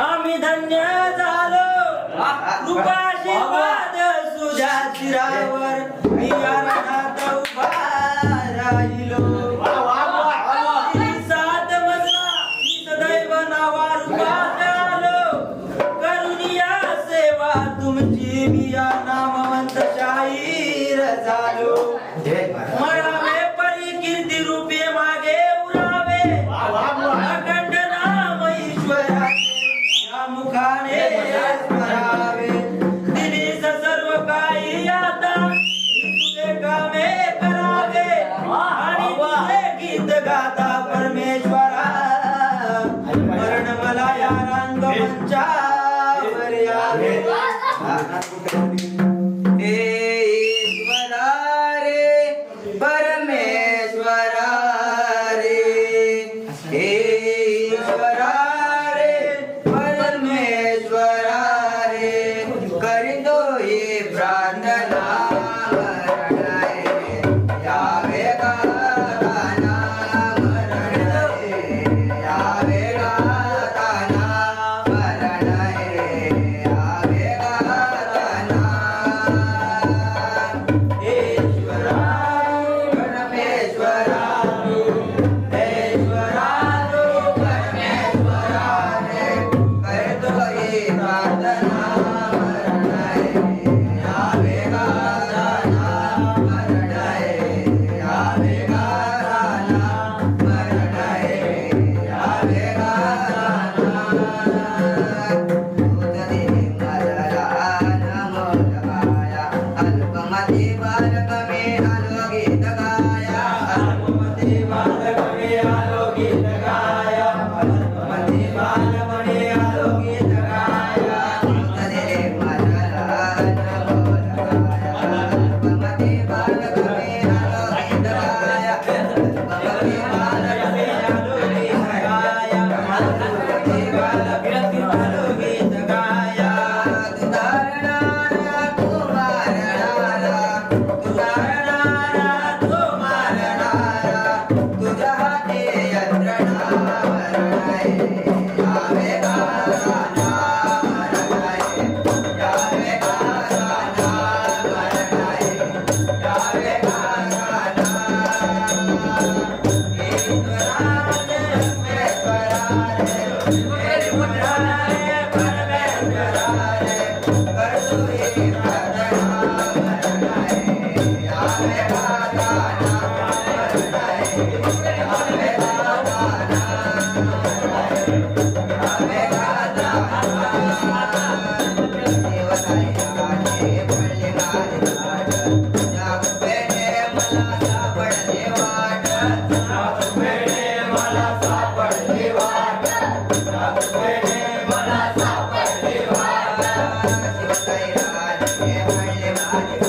आम्ही धन्य झालो. कृपाशीर्वाद सुजा शिरावर मी अरणात राहिलो. सेवा तुमची. मी या नामवंत शाहीर झालो. Bye. பிராண்டனால I know. ಕೈ ಕೈ ಕೈ